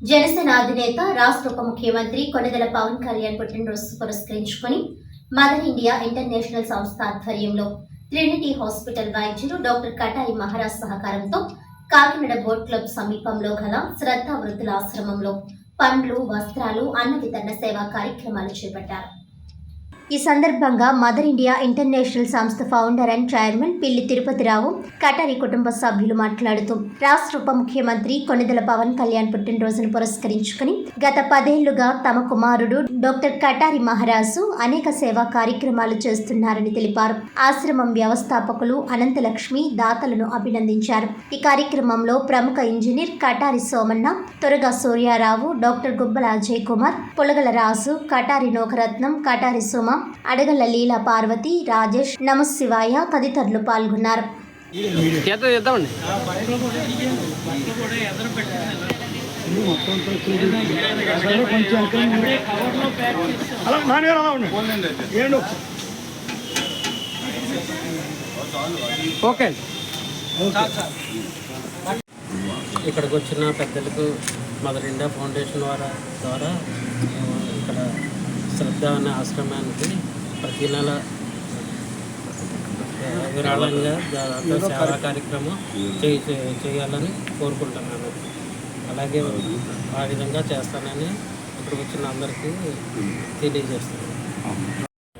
జనసేన అధినేత రాష్ట్ర ఉప ముఖ్యమంత్రి కొనిదెల పవన్ కళ్యాణ్ పుట్టినరోజు పురస్కరించుకొని మదర్ ఇండియా ఇంటర్నేషనల్ సంస్థ ఆధ్వర్యంలో ట్రినిటీ హాస్పిటల్ వైద్యులు డాక్టర్ కటాయి మహారాజ్ సహకారంతో కాకినాడ బోట్ క్లబ్ సమీపంలో గల శ్రద్ధ వృద్ధుల ఆశ్రమంలో పండ్లు వస్త్రాలు అన్న వితరణ సేవా కార్యక్రమాలు చేపట్టారు. ఈ సందర్భంగా మదర్ ఇండియా ఇంటర్నేషనల్ సంస్థ founder and chairman Pilli Tirupatirao Katari కుటుంబ సభ్యులు మాట్లాడుతూ రాష్ట్ర ఉప ముఖ్యమంత్రి కొనిదల పవన్ కళ్యాణ్ పుట్టినరోజును పురస్కరించుకుని గత పదేళ్ళుగా తమ కుమారుడు డాక్టర్ కటారి మహారాజు అనేక సేవా కార్యక్రమాలు చేస్తున్నారని తెలిపారు. ఆశ్రమం వ్యవస్థాపకులు అనంతలక్ష్మి దాతలను అభినందించారు. ఈ కార్యక్రమంలో ప్రముఖ ఇంజనీర్ కటారి సోమన్న తొరగా సూర్యారావు డాక్టర్ గుబ్బల అజయ్ కుమార్ పులగల రాజు కటారి నోకరత్నం కటారి సుమ అడగల లీలా పార్వతి రాజేష్ నమశివాయ తదితరులు పాల్గొన్నారు. ఓకే. ఇక్కడికి వచ్చిన పెద్దలకు మదర్ ఇండియా ఫౌండేషన్ ద్వారా ద్వారా శ్రద్ధ అనే ఆశ్రమానికి ప్రతి నెల విరాళంగా సేవా కార్యక్రమం చేయ చేయ- చేయాలని కోరుకుంటున్నాను. అలాగే ఆ విధంగా చేస్తానని ఇక్కడికి వచ్చిన అందరికీ తెలియజేస్తున్నాను.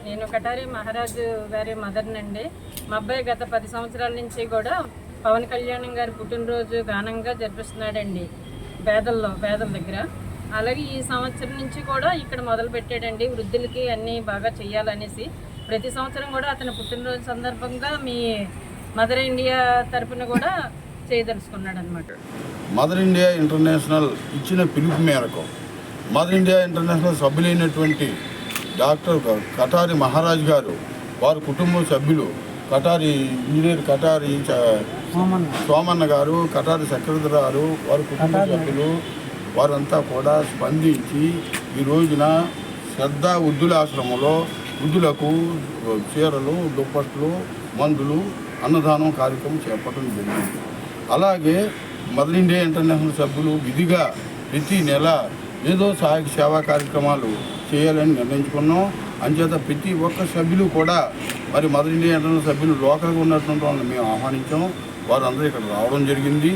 నేను కటారి మహారాజు గారి మదర్నండి మా అబ్బాయి గత పది సంవత్సరాల నుంచి కూడా పవన్ కళ్యాణ్ గారి పుట్టినరోజు ఘనంగా జరిపిస్తున్నాడండి. పేదల్లో పేదల దగ్గర. అలాగే ఈ సంవత్సరం నుంచి కూడా ఇక్కడ మొదలు పెట్టాడండి. వృద్ధులకి అన్నీ బాగా చేయాలనేసి ప్రతి సంవత్సరం కూడా అతని పుట్టినరోజు సందర్భంగా మీ మదర్ ఇండియా తరపున కూడా చేయదలుచుకున్నాడు అనమాట మదర్ ఇండియా ఇంటర్నేషనల్ ఇచ్చిన పిలుపు మేరకు మదర్ ఇండియా ఇంటర్నేషనల్ సభ్యులైనటువంటి డాక్టర్ కటారి మహారాజ్ గారు వారి కుటుంబ సభ్యులు కటారి ఇంజనీర్ కటారి సోమన్న. గారు కటారి సెక్రటరీ గారు వారి కుటుంబ సభ్యులు వారంతా కూడా స్పందించి ఈ రోజున శ్రద్ధ వృద్ధుల ఆశ్రమంలో వృద్ధులకు చీరలు దుప్పట్లు మందులు అన్నదానం కార్యక్రమం చేపట్టడం జరిగింది. అలాగే మదర్ ఇండియా ఇంటర్నేషనల్ సభ్యులు విధిగా ప్రతి నెల ఏదో సహాయక సేవా కార్యక్రమాలు చేయాలని నిర్ణయించుకున్నాం. అంచేత ప్రతి ఒక్క సభ్యులు కూడా మరి మదర్ ఇండియా ఇంటర్నేషనల్ సభ్యులు లోకల్గా ఉన్నటువంటి వాళ్ళని మేము ఆహ్వానించాం. వారందరూ ఇక్కడ రావడం జరిగింది.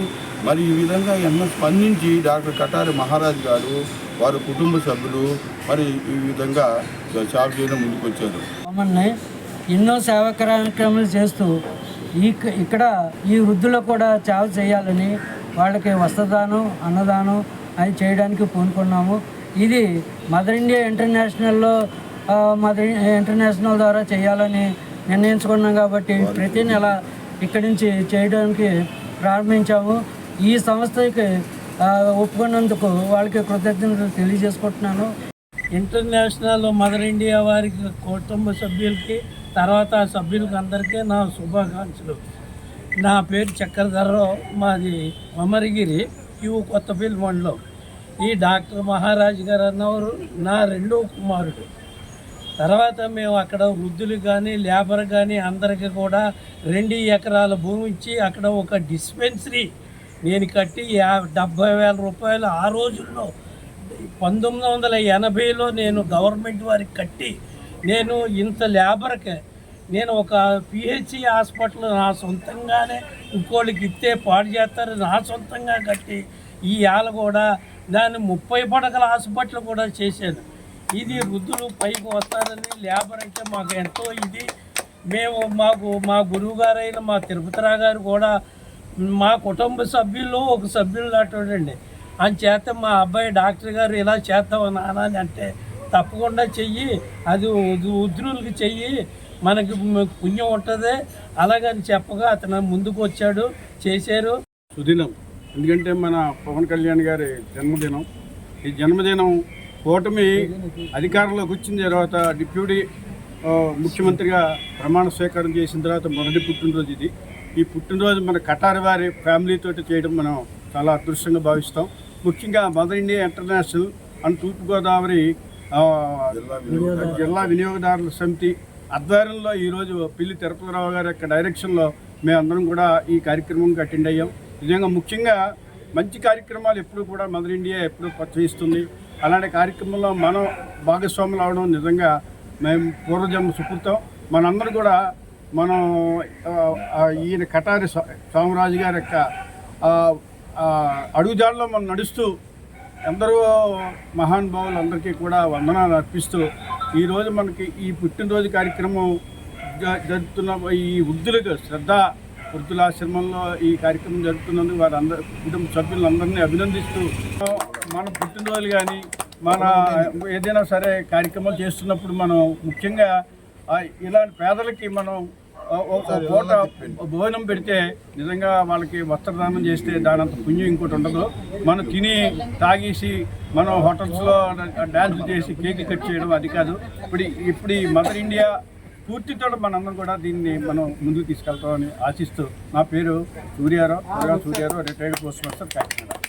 మరి ఈ విధంగా ఎన్నో స్పందించి డాక్టర్ కటారి మహారాజ్ గారు వారి కుటుంబ సభ్యులు మరి ఈ విధంగా సేవ చేయడం ముందుకొచ్చారు. మమ్మల్ని ఎన్నో సేవా కార్యక్రమాలు చేస్తూ ఈ ఇక్కడ ఈ వృద్ధులకు కూడా సేవ చేయాలని వాళ్ళకి వస్త్రదానం అన్నదానం అది చేయడానికి పూనుకున్నాము. ఇది మదర్ ఇండియా ఇంటర్నేషనల్లో మదర్ ఇంటర్నేషనల్ ద్వారా చేయాలని నిర్ణయించుకున్నాం కాబట్టి ప్రతి నెల ఇక్కడి నుంచి చేయడానికి ప్రారంభించాము ఈ సంస్థకి ఒప్పుకున్నందుకు వాళ్ళకి కృతజ్ఞతలు తెలియజేసుకుంటున్నాను. ఇంటర్నేషనల్ మదర్ ఇండియా వారికి కుటుంబ సభ్యులకి తర్వాత సభ్యులకి అందరికీ నా శుభాకాంక్షలు. నా పేరు చక్రధరరావు మాది మమరిగిరి ఇవి కొత్తపల్లి మండలం. ఈ డాక్టర్ మహారాజ్ గారు అన్నవారు నా రెండో కుమారుడు. తర్వాత మేము అక్కడ వృద్ధులు కానీ లేబర్ కానీ అందరికీ కూడా రెండు ఎకరాల భూమి ఇచ్చి అక్కడ ఒక డిస్పెన్సరీ నేను కట్టి యా డెబ్బై వేల రూపాయలు ఆ రోజుల్లో పంతొమ్మిది వందల ఎనభైలో నేను గవర్నమెంట్ వారికి కట్టి నేను ఇంత లేబర్కి నేను ఒక పిహెచ్సి హాస్పిటల్ నా సొంతంగానే ఇంకోళ్ళకి ఇస్తే పాడు చేస్తారు నా సొంతంగా కట్టి ఈ ఆల కూడా దాన్ని ముప్పై పడకల హాస్పిటల్ కూడా చేశాను. ఇది వృద్ధులు పైకి వస్తారని లేబర్ అంటే మాకు ఎంతో ఇది. మేము మాకు మా గురువు గారైన మా తిరుపతిరావు గారు కూడా మా కుటుంబ సభ్యుల్లో ఒక సభ్యులు లాంటి చేత మా అబ్బాయి డాక్టర్ గారు ఇలా చేద్దాం నాన్న అని అంటే తప్పకుండా చెయ్యి. అది ఉద్రులకి చెయ్యి. మనకి పుణ్యం ఉంటుంది. అలాగని చెప్పగా అతను ముందుకు వచ్చాడు చేశారు. సుదినం. ఎందుకంటే మన పవన్ కళ్యాణ్ గారి జన్మదినం. ఈ జన్మదినం కూటమి అధికారంలోకి వచ్చిన తర్వాత డిప్యూటీ ముఖ్యమంత్రిగా ప్రమాణ స్వీకారం చేసిన తర్వాత మొదటి పుట్టినరోజు ఇది. ఈ పుట్టినరోజు మన కటారి వారి ఫ్యామిలీతో చేయడం మనం చాలా అదృష్టంగా భావిస్తాం. ముఖ్యంగా mother India international and Thurpu Godavari జిల్లా వినియోగదారుల. సమితి ఆధ్వర్యంలో ఈరోజు పిల్లి తిరుపతిరావు గారి యొక్క డైరెక్షన్లో మేమందరం కూడా ఈ కార్యక్రమంకి అటెండ్ అయ్యాం. నిజంగా ముఖ్యంగా మంచి కార్యక్రమాలు ఎప్పుడు కూడా మదర్ ఇండియా ఎప్పుడు ప్రోత్సహిస్తుంది. అలాంటి కార్యక్రమంలో మనం భాగస్వాములు అవడం నిజంగా మేము పూర్వజన్మ సుకృతం. మనందరూ కూడా మనం ఈయన కటారి సా- గారి యొక్క అడుగుజాడలో మనం నడుస్తూ ఎందరో మహానుభావులు అందరికీ కూడా వందనాలు అర్పిస్తూ ఈరోజు మనకి ఈ పుట్టినరోజు కార్యక్రమం జ- ఈ వృద్ధులకు శ్రద్ధ వృద్ధులాశ్రమంలో ఈ కార్యక్రమం జరుపుతున్నందుకు వారందరూ కుటుంబ సభ్యులందరినీ అభినందిస్తూ మన పుట్టినరోజులు కానీ మన ఏదైనా సరే కార్యక్రమాలు చేస్తున్నప్పుడు మనం ముఖ్యంగా ఇలాంటి పేదలకి మనం ఒక పూట భోజనం పెడితే నిజంగా వాళ్ళకి వస్త్రదానం చేస్తే దాని అంత పుణ్యం ఇంకోటి ఉండదు. మనం తిని తాగేసి మనం హోటల్స్లో డ్యాన్స్ చేసి కేక్ కట్ చేయడం అది కాదు. ఇప్పుడు ఇప్పుడు ఈ మదర్ ఇండియా స్ఫూర్తితో మనందరం కూడా దీన్ని మనం ముందుకు తీసుకెళ్తామని ఆశిస్తూ నా పేరు Suryarao Suryarao retired post master Kakinada